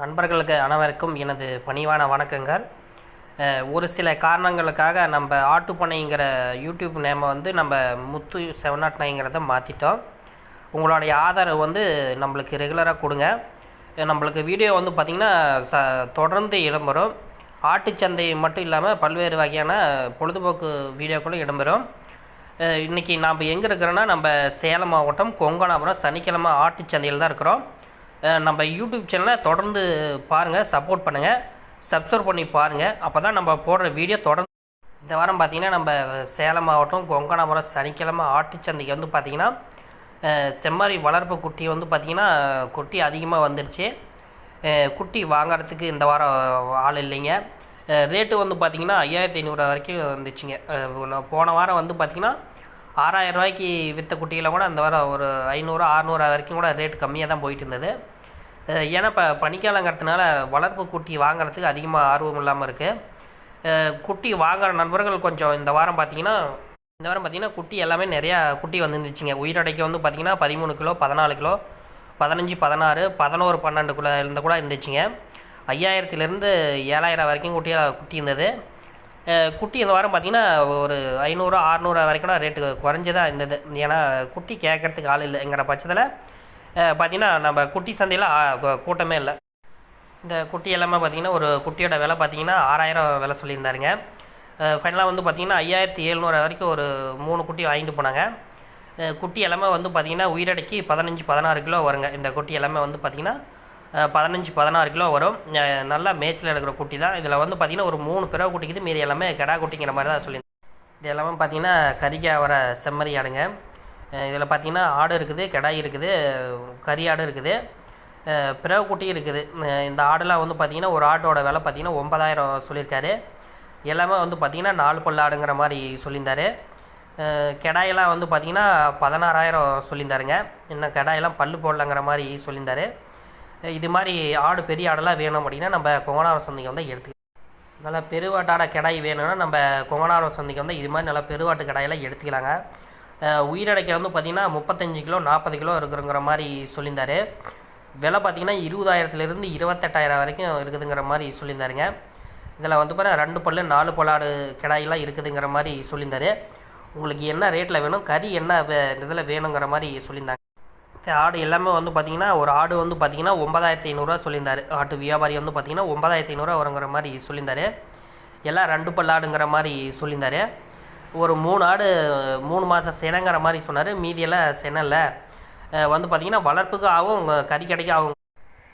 நண்பர்களுக்கு அனைவருக்கும் எனது பணிவான வணக்கங்கள். ஒரு சில காரணங்களுக்காக நம்ம ஆட்டுப்பனைங்கிற யூடியூப் நேமை வந்து நம்ம முத்து செவன் நாட் நைங்கிறத மாற்றிட்டோம் உங்களுடைய ஆதரவு வந்து நம்மளுக்கு ரெகுலராக கொடுங்க. நம்மளுக்கு வீடியோ வந்து பார்த்திங்கன்னா ச தொடர்ந்து இடம்பெறும். ஆட்டுச்சந்தை மட்டும் இல்லாமல் பல்வேறு வகையான பொழுதுபோக்கு வீடியோக்களும் இடம்பெறும். இன்றைக்கி இன்னைக்கு நாம் எங்கே இருக்கிறோன்னா நம்ம சேலம் மாவட்டம் கொங்கனாபுரம் சனிக்கிழமை ஆட்டுச்சந்தையில் தான் இருக்கிறோம். நம்ம யூடியூப் சேனலை தொடர்ந்து பாருங்கள் சப்போர்ட் பண்ணுங்கள் சப்ஸ்கிரைப் பண்ணி பாருங்கள் அப்போ தான் நம்ம போடுற வீடியோ தொடர்ந்து இந்த வாரம் பார்த்திங்கன்னா நம்ம சேலம் மாவட்டம் கொங்கனாபுரம் சனிக்கிழமை ஆட்டுச்சந்தைக்கு வந்து பார்த்திங்கன்னா செம்மறி வளர்ப்பு குட்டி வந்து பார்த்திங்கன்னா குட்டி அதிகமாக வந்துடுச்சு குட்டி வாங்கிறதுக்கு இந்த வாரம் ஆள் இல்லைங்க. ரேட்டு வந்து பார்த்திங்கன்னா ஐயாயிரத்தி ஐநூறுரூவா வரைக்கும் வந்துச்சுங்க. போன வாரம் வந்து பார்த்திங்கன்னா ஆறாயிரம் ரூபாய்க்கு விற்ற குட்டியில் கூட அந்த வாரம் ஒரு ஐநூறு அறநூறு வரைக்கும் கூட ரேட் கம்மியாக தான் போயிட்டு இருந்தது. ஏன்னா இப்போ பனிக்காலங்கிறதுனால வளர்ப்பு குட்டி வாங்குறதுக்கு அதிகமாக ஆர்வம் இல்லாமல் இருக்குது குட்டி வாங்குகிற நண்பர்கள் கொஞ்சம் இந்த வாரம் பார்த்தீங்கன்னா இந்த வாரம் பார்த்தீங்கன்னா குட்டி எல்லாமே நிறையா குட்டி வந்துருந்துச்சுங்க. உயிரடைக்கு வந்து பார்த்தீங்கன்னா பதிமூணு கிலோ பதினாலு கிலோ பதினஞ்சு பதினாறு பதினோரு பன்னெண்டுக்குள்ளே இருந்த கூட இருந்துச்சுங்க. ஐயாயிரத்துலேருந்து ஏழாயிரம் வரைக்கும் குட்டியாக குட்டி இருந்தது. குட்டி இந்த வாரம் பார்த்தீங்கன்னா ஒரு ஐநூறு அறநூறு வரைக்கும் ரேட்டு குறைஞ்சதாக இருந்தது. ஏன்னா குட்டி கேட்கறதுக்கு ஆள் இல்லைங்கிற பட்சத்தில். பார்த்தீங்கன்னா நம்ம குட்டி சந்தையில் கூட்டமே இல்லை. இந்த குட்டி எல்லாமே பார்த்தீங்கன்னா ஒரு குட்டியோட விலை பார்த்தீங்கன்னா ஆறாயிரம் விலை சொல்லியிருந்தாருங்க. ஃபைனலாக வந்து பார்த்திங்கன்னா ஐயாயிரத்தி எழுநூறு வரைக்கும் ஒரு மூணு குட்டி வாங்கிட்டு போனாங்க. குட்டி எல்லாமே வந்து பார்த்திங்கன்னா உயிரடைக்கு பதினஞ்சு பதினாறு கிலோ வருங்க. இந்த குட்டி எல்லாமே வந்து பார்த்திங்கன்னா பதினஞ்சு பதினாறு கிலோ வரும். நல்லா மேய்ச்சல் எடுக்கிற குட்டி தான். இதில் வந்து பார்த்திங்கன்னா ஒரு மூணு பிறவை குட்டிக்குது. மீதி எல்லாமே கிடா குட்டிங்கிற மாதிரி தான் சொல்லியிருந்தேன் இது எல்லாமே பார்த்தீங்கன்னா கறிக்கா வர செம்மறி ஆடுங்க. இதில் பார்த்தீங்கன்னா ஆடு இருக்குது கிடாய் இருக்குது கறி ஆடு இருக்குது. பிறவை குட்டி இருக்குது. இந்த ஆடுலாம் வந்து பார்த்திங்கன்னா ஒரு ஆட்டோட விலை பார்த்தீங்கன்னா ஒன்பதாயிரம் சொல்லியிருக்காரு. எல்லாமே வந்து பார்த்திங்கன்னா நாலு பல்லு ஆடுங்கிற மாதிரி சொல்லியிருந்தார். கெடாயெல்லாம் வந்து பார்த்திங்கன்னா பதினாறாயிரம் சொல்லியிருந்தாருங்க. இன்னும் கெடாயெல்லாம் பல்லு போடலங்கிற மாதிரி சொல்லியிருந்தாரு. இது மாதிரி ஆடு பெரிய ஆடெல்லாம் வேணும் அப்படின்னா நம்ம கொங்கனாவரம் சந்தைக்கு வந்து எடுத்துக்கலாம். நல்லா பெருவாட்டாட கிடாய் வேணும்னா நம்ம கொங்கனாவரம் சந்தைக்கு வந்து இது மாதிரி நல்லா பெருவாட்டு கிடாயெல்லாம் எடுத்துக்கலாங்க. உயிரடைக்க வந்து பார்த்திங்கன்னா முப்பத்தஞ்சு கிலோ நாற்பது கிலோ இருக்குங்கிற மாதிரி சொல்லியிருந்தாரு. விலை பார்த்திங்கன்னா இருபதாயிரத்துலேருந்து இருபத்தெட்டாயிரம் வரைக்கும் இருக்குதுங்கிற மாதிரி சொல்லியிருந்தாருங்க. இதில் வந்து பார்த்தா ரெண்டு பல்லு நாலு பல்லாடு கிடாயெல்லாம் இருக்குதுங்கிற மாதிரி சொல்லியிருந்தாரு. உங்களுக்கு என்ன ரேட்டில் வேணும் கறி என்ன வே- இதில் வேணுங்கிற மாதிரி சொல்லியிருந்தாங்க. ஆடு எல்லாமே வந்து பார்த்தீங்கன்னா ஒரு ஆடு வந்து பார்த்தீங்கன்னா ஒன்பதாயிரத்தி ஐநூறுரூவா சொல்லியிருந்தாரு. ஆட்டு வியாபாரி வந்து பார்த்தீங்கன்னா ஒன்பதாயிரத்தி ஐநூறுரூவா வருங்கிற மாதிரி சொல்லியிருந்தாரு. எல்லாம் ரெண்டு பல்லாடுங்கிற மாதிரி சொல்லியிருந்தாரு. ஒரு மூணு ஆடு மூணு மாதம் செனங்கிற மாதிரி சொன்னார். மீதியெல்லாம் செனல்ல வந்து பார்த்திங்கன்னா வளர்ப்புக்கு ஆகும் உங்க கறி கடைக்கு ஆகும்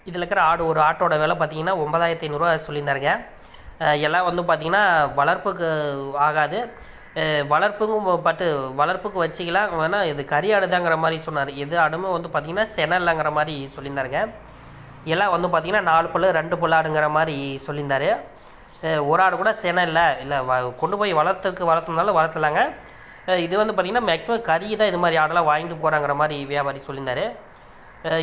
இதில் இருக்கிற ஆடு ஒரு ஆட்டோட விலை பார்த்தீங்கன்னா ஒன்பதாயிரத்தி ஐநூறுரூவா சொல்லியிருந்தாருங்க. எல்லாம் வந்து பார்த்திங்கன்னா வளர்ப்புக்கு ஆகாது. வளர்ப்புக்கும் பட்டு வளர்ப்புக்கு வச்சிக்கலாம் வேணால் இது கறி ஆடுதாங்கிற மாதிரி சொன்னார். எது ஆடுமே வந்து பார்த்திங்கன்னா செனல்லங்கிற மாதிரி சொல்லியிருந்தாருங்க. எல்லாம் வந்து பார்த்திங்கன்னா நாலு பல்லு ரெண்டு பல்லாடுங்கிற மாதிரி சொல்லியிருந்தாரு. ஒரு ஆடு கூட செனை இல்லை இல்லை வ கொண்டு போய் வளர்த்துக்கு வளர்த்துனாலும் வளர்த்தலாங்க. இது வந்து பார்த்திங்கன்னா மேக்ஸிமம் கறி தான் இது மாதிரி ஆடெல்லாம் வாங்கிட்டு போகிறாங்கிற மாதிரி வியாபாரி சொல்லியிருந்தாரு.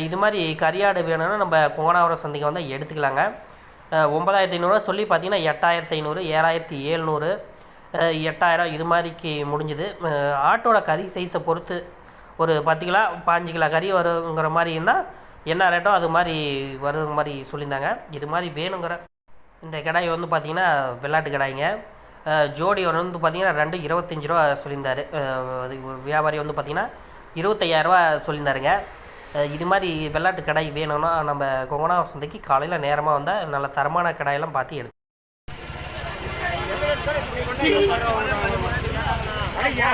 இது மாதிரி கரியாடு வேணும்னா நம்ம கொங்கனாவரம் சந்தைக்கு வந்தால் எடுத்துக்கலாங்க. ஒம்பதாயிரத்தி ஒன்பதாயிரத்தி ஐநூறுரூவா சொல்லி பார்த்தீங்கன்னா எட்டாயிரத்தி ஐநூறு ஏழாயிரத்தி ஏழ்நூறு எட்டாயிரம் இது மாதிரிக்கு முடிஞ்சுது. ஆட்டோட கறி சைஸை பொறுத்து ஒரு பத்து கிலோ பாஞ்சு கிலோ கறி வருங்கிற மாதிரி இருந்தால் என்ன ரேட்டோ அது மாதிரி வருது மாதிரி சொல்லியிருந்தாங்க. இது மாதிரி வேணுங்கிற இந்த கிடாய் வந்து பார்த்திங்கன்னா வெள்ளாட்டு கிடாய்ங்க. ஜோடி வந்து பார்த்தீங்கன்னா ரெண்டு இருபத்தஞ்சி ரூபா சொல்லியிருந்தாரு. அது ஒரு வியாபாரி வந்து பார்த்திங்கன்னா இருபத்தையாயிரரூவா சொல்லியிருந்தாருங்க. இது மாதிரி வெள்ளாட்டு கடாய் வேணும்னா நம்ம கொங்கனா சந்தைக்கு காலையில் நேரமாக வந்தால் நல்ல தரமான கடாயெல்லாம் பார்த்து எடுத்து அடையா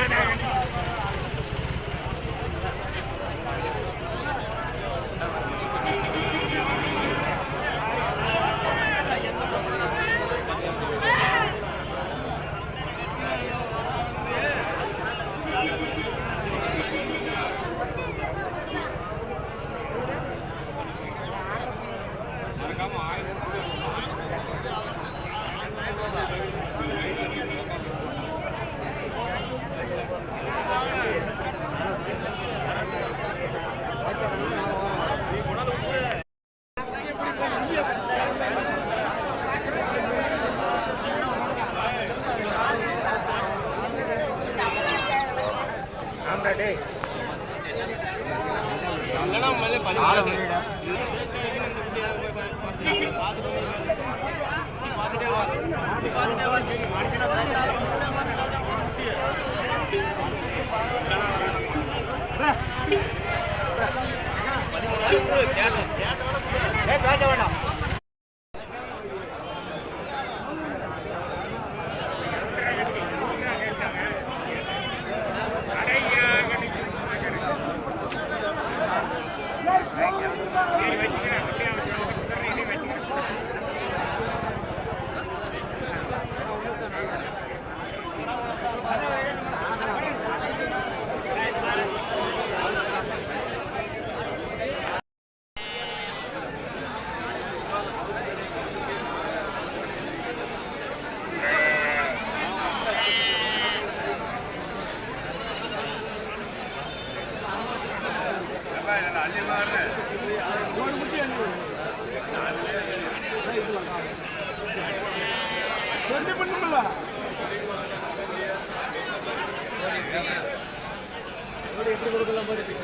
creo que la muerte.